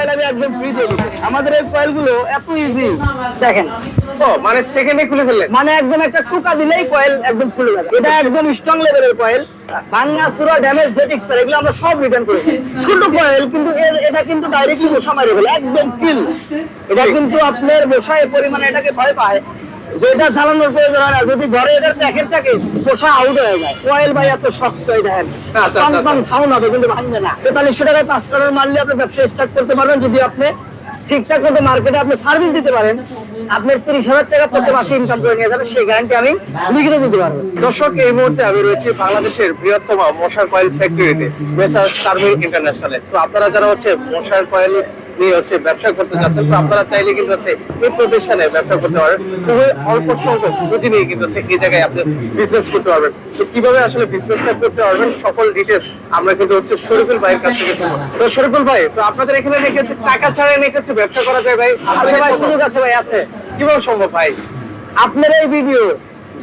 Coil আমি একদম free দিয়ে দিচ্ছি। আমাদের এই কয়েলগুলো এত ইজি দেখেন। ও মানে সেকেন্ডে খুলে ফেললেন। মানে একদম একটা টুকা দিলেই কয়েল একদম খুলে যাবে। এটা একদম স্ট্রং লেভেলের কয়েল ভাঙ্গা সুরা ড্যামেজ ডেট এক্সপায়ার এগুলো আমরা সব রিটার্ন করি। ছোট কয়েল কিন্তু এটা কিন্তু ডাইরেক্টলি বসা মারি ফেলে একদম কিল এটা কিন্তু আপনার বসায় পরিমাণে এটাকে ভয় পায়। যেটা চালানোর প্রয়োজন হয় না যদি ঘরে এটার প্যাকেট থাকে মশা আউট হয়ে যায়। কয়েল ভাই এত শক্ত আচ্ছা, আচ্ছা, কম। সাউন্ড হবে কিন্তু ভাঙবে না। তেতাল্লিশশো টাকায় পাঁচ কালার মারলে আপনি ব্যবসা স্টার্ট করতে পারবেন যদি আপনি ঠিকঠাক মতো মার্কেটে আপনি সার্ভিস দিতে পারেন। আপনার তিরিশ হাজার টাকা প্রতি মাসে ইনকাম করে নিয়ে যাবেন সেই গ্যারান্টি আমি লিখিত দিতে পারব। দর্শক এই মুহূর্তে আমি রয়েছি বাংলাদেশের বৃহত্তম মশার কয়েল ফ্যাক্টরিতে মেসার সার্ভিং ইন্টারন্যাশনালে তো আপনারা যারা হচ্ছে মশার কয়েল হচ্ছে ব্যবসা করতে যাচ্ছেন তো আপনারা চাইলে কিন্তু হচ্ছে এই প্রতিষ্ঠানে ব্যবসা করতে পারেন। খুবই অল্প সংখ্যক পুঁজি নিয়ে কিন্তু হচ্ছে এই জায়গায় আপনি বিজনেস করতে পারবেন। তো কীভাবে আসলে বিজনেসটা করতে পারবেন সকল ডিটেলস আমরা কিন্তু হচ্ছে শরীফুল ভাইয়ের কাছ থেকে শুনব। তো শরীফুল ভাই তো আপনাদের এখানে নাকি হচ্ছে টাকা ছাড়া নাকি হচ্ছে ব্যবসা করা যায় ভাই? আছে ভাই সুযোগ আছে। ভাই? আছে। কীভাবে সম্ভব ভাই? আপনার এই ভিডিও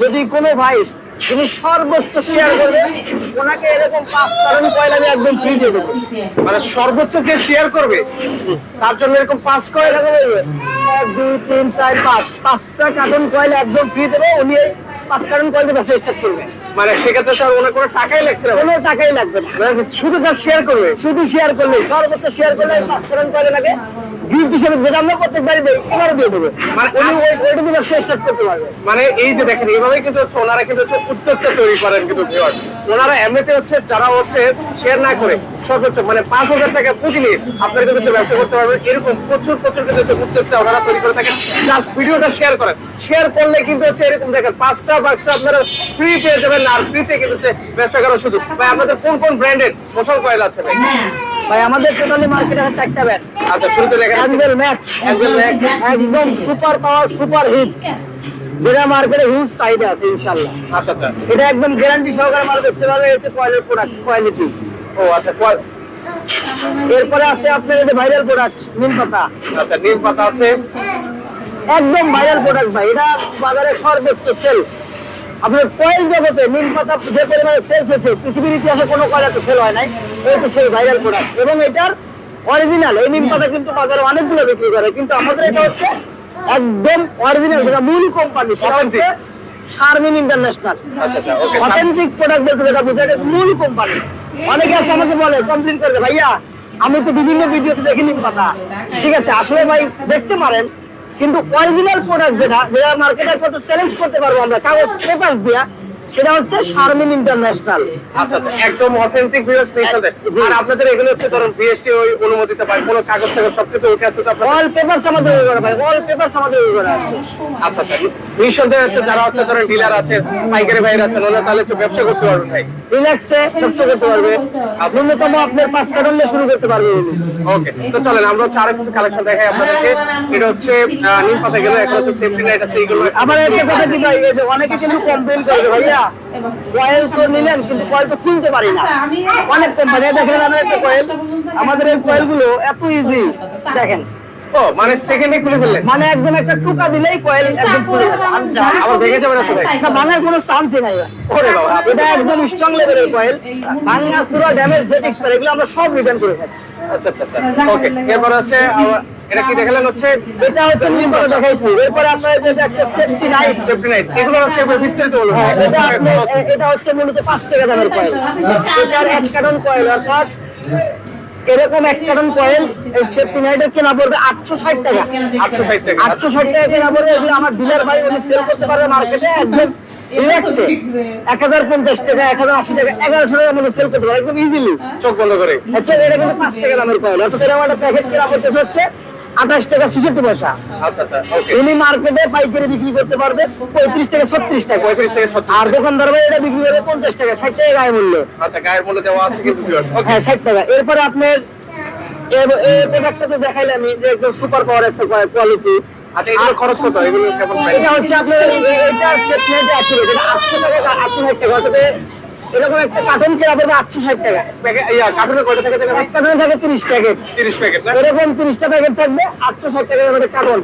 যদি কোনো ভাই যিনি সর্বোচ্চ শেয়ার করবে। ওনাকে এরকম পাঁচ কারণ কয়েল আমি একদম ফ্রি দিয়ে দেবো। মানে সর্বোচ্চ যে শেয়ার করবে তার জন্য এরকম পাঁচ কয়েল এক দুই তিন চার পাঁচ। পাঁচটা কার্টন কয়েল একদম ফ্রি দেবো উনি পাঁচ কার্টন কয়েল ব্যবসা স্টার্ট করবে। মানে সেক্ষেত্রে আর ওনার কোনো টাকাই লাগছে না? কোনো টাকাই লাগবে না। মানে শুধু যা শেয়ার করবে? শুধু শেয়ার করলে সর্বোচ্চ শেয়ার করলে পাঁচ কার্টন কয়েল লাগে। গিফট হিসেবে যেটা আমরা প্রত্যেকবারই দেই এবারও দিয়ে দেবো। মানে উনি ওইটা দিয়ে ব্যবসা স্টার্ট করতে পারবে। মানে এই যে দেখেন এইভাবেই কিন্তু হচ্ছে ওনারা কিন্তু হচ্ছে উদ্যোক্তা তৈরি করেন কিন্তু ভিউয়ার ওনারা এমনিতে হচ্ছে যারা হচ্ছে শেয়ার না করে সর্বোচ্চ মানে পাঁচ হাজার টাকা পুঁজি নিয়ে আপনারা কিন্তু হচ্ছে ব্যবসা করতে পারবেন। এরকম প্রচুর প্রচুর কিন্তু হচ্ছে উদ্যোক্তা ওনারা তৈরি করে থাকেন। জাস্ট ভিডিওটা শেয়ার করেন। শেয়ার করলে কিন্তু হচ্ছে এরকম দেখেন পাঁচটা বাক্সটা আপনারা ফ্রি পেয়ে যাবেন আর ফ্রিতে কিন্তু হচ্ছে ব্যবসা করার সুযোগ। ভাই আপনাদের কোন কোন ব্র্যান্ডের ফসল কয়েল আছে ভাই? ভাই আমাদের টোটালি মার্কেটে আছে চারটা ব্যাট আচ্ছা শুরুতে দেখেন। অ্যাঙ্গেল ম্যাক্স একদম সুপার পাওয়ার সুপার হিট যেটা মার্কেটে হিউজ চাহিদা আছে ইনশাল্লাহ আচ্ছা আচ্ছা। এটা একদম গ্যারান্টি সহকারে মাল বেচতে পারবে হচ্ছে কয়েলের প্রোডাক্ট কোয়ালিটি ও আচ্ছা এরপরে আছে আপনার এই ভাইরাল প্রোডাক্ট নিম পাতা। আচ্ছা নিম পাতা আছে। একদম ভাইরাল প্রোডাক্ট ভাই এটা বাজারে সর্বোচ্চ সেল আপনার কয়েল জগতে নিম পাতা যে পরিমাণে সেল হয়েছে পৃথিবীর ইতিহাসে কোনো কয়েল এত সেল হয় নাই এই তো সেই ভাইরাল প্রোডাক্ট এবং এটার অরিজিনাল এই নিম পাতা কিন্তু বাজারে অনেকগুলো বিক্রি করে কিন্তু আমাদের এটা হচ্ছে একদম অরিজিনাল যেটা মূল কোম্পানি সেটা হচ্ছে শারমিন ইন্টারন্যাশনাল অথেন্টিক প্রোডাক্ট বলতে যেটা বোঝায় এটা মূল কোম্পানি অনেকে আছে আমাকে বলে করে ভাইয়া আমি তো বিভিন্ন ভিডিওতে দেখি নিম পাতা ঠিক আছে আসলে ভাই দেখতে পারেন কিন্তু অরিজিনাল প্রোডাক্ট যেটা যেটা মার্কেটে কত চ্যালেঞ্জ করতে পারব আমরা কাগজ পেপার দিয়া সেটা হচ্ছে শারমিন ইন্টারন্যাশনাল আচ্ছা একদম অথেন্টিক ভিউয়ার্স নিঃসন্দেহে আর আপনাদের এগুলো হচ্ছে ধরুন বিএসসি ওই অনুমোদিত পায় কোনো কাগজ টাগজ সবকিছু ওকে আছে তো আপনাদের অল পেপারস আমাদের ওই করে ভাই অল পেপারস আমাদের ওই করে আছে। আচ্ছা আচ্ছা। নিঃসন্দেহে হচ্ছে যারা হচ্ছে ধরেন ডিলার আছে পাইকারি ভাইরা আছেন ওরা তাহলে হচ্ছে ব্যবসা করতে পারবেন ভাই। রিল্যাক্সে ব্যবসা করতে পারবে। ন্যূনতম আপনার পাঁচ কার্টন দিয়ে শুরু করতে পারবে। ওকে তো চলেন আমরা হচ্ছে আরও কিছু কালেকশন দেখাই আপনাদেরকে। এটা হচ্ছে নিম পাতা গেল এখন হচ্ছে সেফটি লাইট আছে এইগুলো আছে। আবার একটা কথা কি ভাই যে অনেকে কিন্তু কমপ্লেন করে ভাইয়া কয়েল তো নিলেন কিন্তু কয়েল তো খুলতে পারি না। অনেক কোম্পানি দেখেন আমার একটা কয়েল আমাদের এই কয়েলগুলো এত ইজি দেখেন ও মানে সেকেন্ডে খুলে ফেললেন? মানে একদম একটা টুকা দিলেই কয়েল একদম খুলে। আবার ভেঙে যাবে না তো ভাঙার কোনো চান্সই নাই। ওরে বাবা এটা একদম স্ট্রং লেভেলের কয়েল। ভাঙা সুরা ড্যামেজ ডেট এক্সপায়ার এগুলো আমরা সব রিটার্ন করে থাকি। আচ্ছা আচ্ছা আচ্ছা। ওকে এরপর হচ্ছে এটা কি দেখালেন হচ্ছে? এটা হচ্ছে নিম পাতা দেখাইছি। এরপরে আপনার যেটা একটা সেফটি লাইট সেফটি এগুলো হচ্ছে এবার বিস্তারিত বলুন হ্যাঁ, এটা এটা হচ্ছে মূলত পাঁচ টাকা দামের কয়েল। এটার এক কার্টন কয়েল অর্থাৎ এরকম এক কারণ কয়েল সেফটি নাইটের কেনা পড়বে আটশো ষাট টাকা। আটশো ষাট টাকা। আটশো ষাট টাকা কেনা পড়বে এগুলো আমার ডিলার ভাই উনি সেল করতে পারবে মার্কেটে একদম রিল্যাক্সে এক হাজার পঞ্চাশ টাকা এক হাজার আশি টাকা এগারোশো টাকা মানে সেল করতে পারবে একদম ইজিলি চোখ বন্ধ করে। আচ্ছা এটা কিন্তু পাঁচ টাকা দামের কয়েল অর্থাৎ এরকম একটা প্যাকেট কেনা করতে হচ্ছে আঠাশ টাকা ছেষট্টি পয়সা। আচ্ছা আচ্ছা উনি মার্কেটে পাইকারি বিক্রি করতে পারবে পঁয়ত্রিশ থেকে ছত্রিশ টাকা। পঁয়ত্রিশ থেকে আর দোকানদার ভাই এটা বিক্রি করে পঞ্চাশ টাকা ষাট টাকা গায়ে মূল্য। আচ্ছা গায়ের মূল্য দেওয়া আছে কিন্তু viewers। Okay, হ্যাঁ ষাট টাকা। এরপরে আপনার এই প্রোডাক্টটা তো দেখাইলাম আমি যে একদম সুপার পাওয়ার একটা কোয়ালিটি আচ্ছা এগুলো খরচ কত? এগুলো কেমন এটা হচ্ছে আপনার এটা সেট নেটে আছে এটা আটশো টাকা আটশো ষাট টাকা। এরকম একটা কার্টন কেনা পড়বে আটশো ষাট টাকা। কার্টুনে কয়টা থাকে কার্টনে থাকে তিরিশ প্যাকেট তিরিশ প্যাকেট এরকম তিরিশটা প্যাকেট থাকবে আটশো ষাট টাকার মধ্যে কার্টন।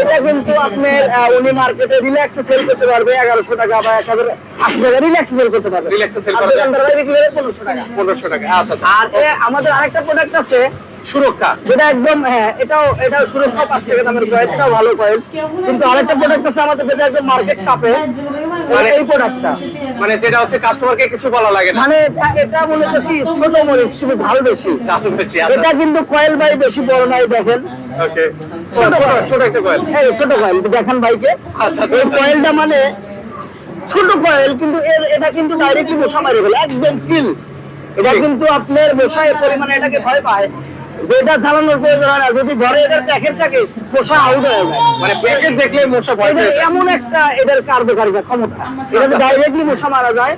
এটা কিন্তু আপনার উনি মার্কেটে রিল্যাক্সে সেল করতে পারবে এগারোশো টাকা বা এক হাজার আশি টাকা রিল্যাক্সে সেল করতে পারবে। Relax এ sell আর করা যায়। দোকানদাররা বিক্রি করে পনেরোশো টাকা। পনেরোশো টাকা আচ্ছা আচ্ছা। আর আমাদের আরেকটা প্রোডাক্ট আছে সুরক্ষা। যেটা একদম হ্যাঁ এটাও এটাও সুরক্ষা পাঁচ টাকা দামের কয়েল এটাও ভালো কয়েল। কিন্তু আরেকটা প্রোডাক্ট আছে আমাদের যেটা একদম মার্কেট কাপে মানে- এই প্রোডাক্টটা মানে যেটা হচ্ছে কাস্টমারকে কিছু বলা লাগে না। মানে এটা- মূলত কি? ছোট মরিচ কিন্তু ঝাল বেশি। আচ্ছা। এটা কিন্তু কয়েল বাই বেশি বড় নাই দেখেন। ওকে। ছোট ছোট একটা কয়েল। এই ছোট কয়েল দেখেন ভাইকে। আচ্ছা, আচ্ছা, এই। কয়েলটা মানে ছোট কয়েল কিন্তু এর এটা কিন্তু ডাইরেক্টলি মশা মারি ফেলে একদম কিল। এটা কিন্তু আপনার মশা পরিমাণে এটাকে ভয় পায়। যে এটা জ্বালানোর প্রয়োজন হয় না যদি ঘরে এটার প্যাকেট থাকে মশা আউট হয়ে যায়। মানে প্যাকেট দেখলে মশা ভয়। এমন একটা এদের কার্যকারিতা ক্ষমতা। এটা ডাইরেক্টলি মশা মারা যায়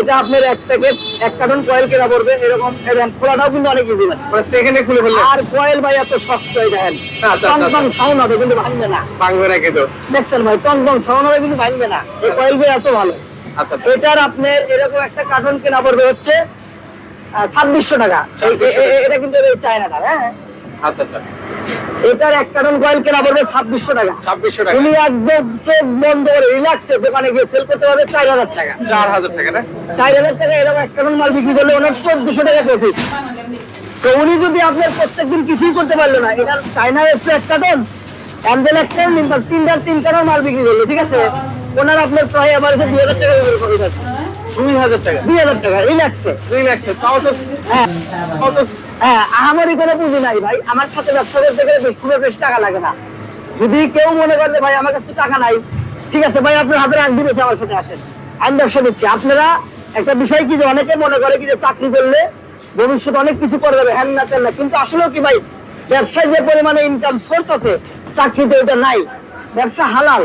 এটা আপনার এক প্যাকেট এক কার্টন কয়েল কেনা পড়বে এরকম এবং খোলাটাও কিন্তু অনেক ইজি মানে মানে সেকেন্ডে খুলে ফেললে? আর কয়েল ভাই এত শক্ত এই দেখেন। আচ্ছা, টং আচ্ছা। সাউন্ড হবে কিন্তু ভাঙবে না। ভাঙবে না কিন্তু। দেখছেন ভাই টং টং সাউন্ড হবে কিন্তু ভাঙবে না। এই কয়েল ভাই এত ভালো। আচ্ছা আচ্ছা। এটার আপনার এরকম একটা কার্টন কেনা পড়বে হচ্ছে ছাব্বিশশো টাকা। এটা কিন্তু চায়নাটা হ্যাঁ? আচ্ছা আচ্ছা। এটার এক কার্টন কয়েল কেনা পড়বে ছাব্বিশশো টাকা। ছাব্বিশশো টাকা। উনি একদম চোখ বন্ধ করে রিল্যাক্সে দোকানে গিয়ে সেল করতে পারবে চার হাজার টাকা। চার হাজার টাকা না? চার হাজার টাকা এরকম এক কার্টন মাল বিক্রি করলে ওনার চোদ্দশো টাকা প্রফিট তো উনি যদি আপনার প্রত্যেকদিন কিছুই করতে পারল না এটা চায়না এসছে এক কার্টন অ্যান্ডেল এক কার্টন তিনটার তিন কার্টন মাল বিক্রি করল ঠিক আছে? ওনার আপনার প্রায় আমার কাছে দুই হাজার টাকা প্রফিট আছে। দুই হাজার টাকা। দুই হাজার টাকা রিল্যাক্সে লাখছে তাও তো হ্যাঁ। তাও তো হ্যাঁ আহামরি কোনো পুঁজি নাই ভাই। আমার সাথে ব্যবসা করতে গেলে খুব বেশি টাকা লাগে না। যদি কেউ মনে করলে ভাই আমার কাছে টাকা নাই ঠিক আছে ভাই আপনার হাতে এক দিন আমার সাথে আসেন। আমি ব্যবসা দিচ্ছি আপনারা একটা বিষয় কি যে অনেকে মনে করে কি যে চাকরি করলে ভবিষ্যতে অনেক কিছু করে যাবে হ্যান না তেন না। কিন্তু আসলেও কি ভাই ব্যবসায় যে পরিমাণে ইনকাম সোর্স আছে চাকরিতে ওটা নাই। ব্যবসা হালাল।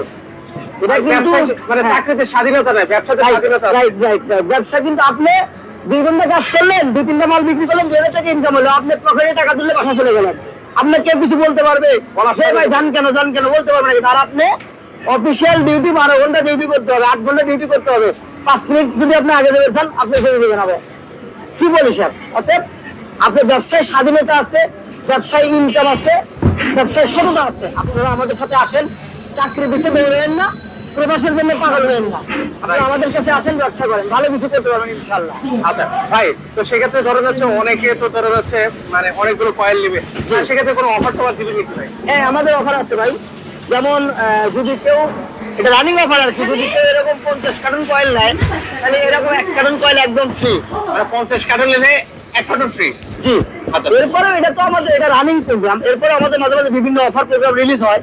এটা কিন্তু মানে হ্যাঁ। চাকরিতে স্বাধীনতা নাই ব্যবসাতে স্বাধীনতা রাইট রাইট ব্যবসা কিন্তু আপনি দুই ঘণ্টা কাজ করলেন দুই তিনটা মাল বিক্রি করলেন দুই হাজার টাকা ইনকাম হলো। আপনি পকেটে টাকা তুললে বাসা চলে গেলেন। আপনার কেউ কিছু বলতে পারবে? সে ভাই জান কেন জান কেন বলতে পারবে না আর আপনি অফিসিয়াল ডিউটি বারো ঘণ্টা ডিউটি করতে হবে আট ঘণ্টা ডিউটি করতে হবে। পাঁচ মিনিট যদি আপনি আগে দেবেন চান আপনি ছেড়ে দেবেন আবার সিম্পল হিসাব। অতএব আপনার ব্যবসায় স্বাধীনতা আছে ব্যবসায় ইনকাম আছে ব্যবসায় সততা আছে। আপনারা আমাদের সাথে আসেন। চাকরি পিছিয়ে বেরোবেন না প্রবাসের জন্য পাগল হবেন না। আপনারা আমাদের কাছে আসেন ব্যবসা করেন ভালো কিছু করতে পারবেন ইনশাল্লাহ আচ্ছা ভাই তো সেক্ষেত্রে ধরে যাচ্ছে অনেকে তো ধরে যাচ্ছে মানে অনেকগুলো কয়েল নিবে। সেক্ষেত্রে কোনো অফার টফার দিবেন নাকি ভাই? হ্যাঁ আমাদের অফার আছে ভাই। যেমন যদি কেউ এটা রানিং অফার আর কি যদি কেউ এরকম পঞ্চাশ কার্টন কয়েল নেয় তাহলে এরকম এক কার্টন কয়েল একদম ফ্রি মানে পঞ্চাশ কার্টন নিলে এক কার্টন ফ্রি জি। আচ্ছা। এরপরেও এটা তো আমাদের এটা রানিং প্রোগ্রাম এরপরে আমাদের মাঝে মাঝে বিভিন্ন অফার প্রোগ্রাম রিলিজ হয়।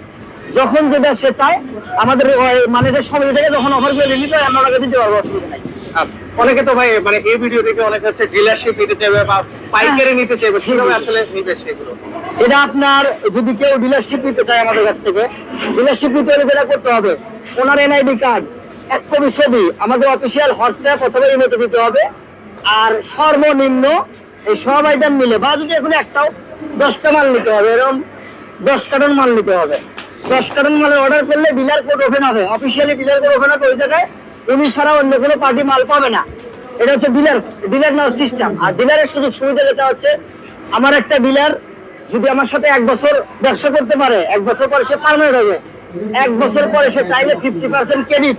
যখন যেটা সে চায় আমাদের ম্যানেজার সমিতি থেকে যখন অফারগুলো রিলিজ হয় আমরা ওনাকে দিতে পারব অসুবিধা নাই। আচ্ছা। অনেকে তো ভাই মানে এই ভিডিও দেখে অনেকে হচ্ছে ডিলারশিপ নিতে চাইবে বা পাইকারি নিতে চাইবে কীভাবে আসলে নিবে সেগুলো? এটা আপনার যদি কেউ ডিলারশিপ নিতে চায় আমাদের কাছ থেকে ডিলারশিপ নিতে হলে যেটা করতে হবে ওনার এনআইডি কার্ড এক কপি ছবি আমাদের অফিসিয়াল হোয়াটসঅ্যাপ অথবা ইমেতে দিতে হবে আর সর্বনিম্ন এই সব আইটেম মিলে বা যদি এখন একটাও দশটা মাল নিতে হবে এরকম দশ কার্টন মাল নিতে হবে। দশ কার্টন মালের অর্ডার করলে ডিলার কোড ওপেন হবে। অফিসিয়ালি ডিলার কোড ওপেন হবে, ওই জায়গায় উনি ছাড়া অন্য কোনো পার্টি মাল পাবে না। এটা হচ্ছে ডিলার ডিলার নেওয়ার সিস্টেম আর ডিলারের সুযোগ সুবিধা যেটা হচ্ছে, আমার একটা ডিলার যদি আমার সাথে এক বছর ব্যবসা করতে পারে, এক বছর পরে সে পারমানেন্ট হবে এক বছর পরে সে চাইলে ফিফটি পার্সেন্ট ক্রেডিট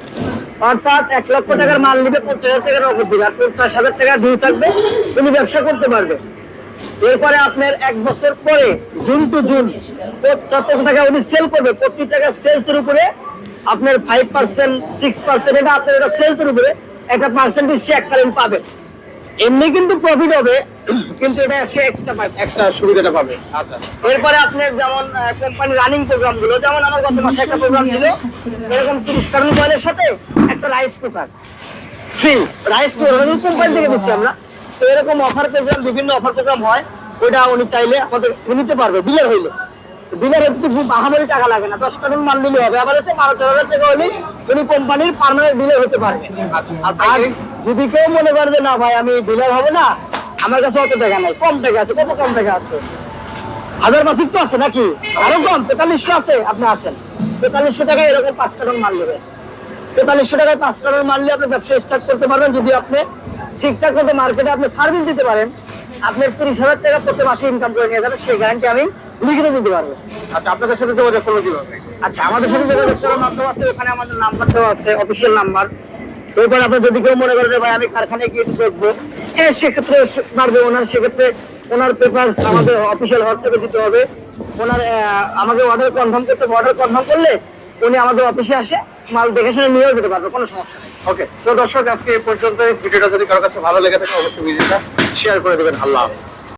অর্থাৎ এক লক্ষ টাকার মাল নিবে, পঞ্চাশ হাজার টাকার নগদ দিবে আর পঞ্চাশ হাজার টাকা ডিউ থাকবে, তুমি ব্যবসা করতে পারবে। এরপরে আপনার এক বছর পরে জুন টু জুন যত টাকা উনি সেল করবে। প্রতি টাকা সেলস এর উপরে আপনার ফাইভ পার্সেন্ট সিক্স পার্সেন্ট এটা আপনার এটা সেলস এর উপরে একটা পার্সেন্টেজ সে এককালীন পাবে। এমনি কিন্তু প্রফিট হবে কিন্তু এটা সে এক্সট্রা পাবে। এক্সট্রা সুবিধাটা পাবে। আচ্ছা। এরপরে আপনার যেমন কোম্পানি রানিং প্রোগ্রামগুলো যেমন আমার গত মাসে একটা প্রোগ্রাম ছিল এরকম তিরিশ কারণ সাথে একটা rice cooker free rice cooker company থেকে দিচ্ছি আমরা। এরকম অফার প্রোগ্রাম বিভিন্ন অফার প্রোগ্রাম হয়। ওটা উনি চাইলে আমাদের কাছে নিতে পারবে বিলের হইলে। বিলের হতে খুব আহামরি টাকা লাগে না, দশ কার্টন মাল নিলে হবে। আবার হচ্ছে বারো তেরো হাজার টাকা হলে উনি কোম্পানির পার্মানেন্ট ডিলার হতে পারবে। আর যদি কেউ মনে করে যে, না ভাই, আমি ডিলার হব না। আমার কাছে অত টাকা নাই, কম টাকা আছে, কত কম টাকা আছে? হাজার বাসিক তো আছে নাকি? আরও কম, তেতাল্লিশশো আছে, আপনি আসেন। তেতাল্লিশশো টাকায় এরকম পাঁচ কার্টন মাল নেবে। তেতাল্লিশশো টাকায় পাঁচ কার্টন মারলে আপনি ব্যবসা স্টার্ট করতে পারবেন যদি আপনি ঠিকঠাক মতো মার্কেটে আপনি সার্ভিস দিতে পারেন। আপনার তিরিশ হাজার টাকা প্রতি মাসে ইনকাম করে নিয়ে যাবেন সেই গ্যারান্টি আমি লিখিত দিতে পারব। আচ্ছা আপনাদের সাথে যোগাযোগ করল কীভাবে? আচ্ছা আমাদের সাথে যোগাযোগ করার মাধ্যম আছে ওখানে আমাদের নাম্বার দেওয়া আছে অফিসিয়াল নাম্বার এরপর আপনি যদি কেউ মনে করেন যে ভাই আমি কারখানায় গিয়ে দেখব হ্যাঁ সেক্ষেত্রে পারবে ওনার সেক্ষেত্রে ওনার পেপার আমাদের অফিসিয়াল হোয়াটসঅ্যাপে দিতে হবে। ওনার আমাকে অর্ডার কনফার্ম করতে অর্ডার কনফার্ম করলে উনি আমাদের অফিসে আসে, মাল দেখে শুনে নিয়েও যেতে পারবে, কোনো সমস্যা নেই। ওকে তো দর্শক, আজকে এই পর্যন্ত ভিডিওটা যদি কারোর কাছে ভালো লেগে থাকে, অবশ্যই ভিডিওটা শেয়ার করে দেবেন। আল্লাহ হাফেজ।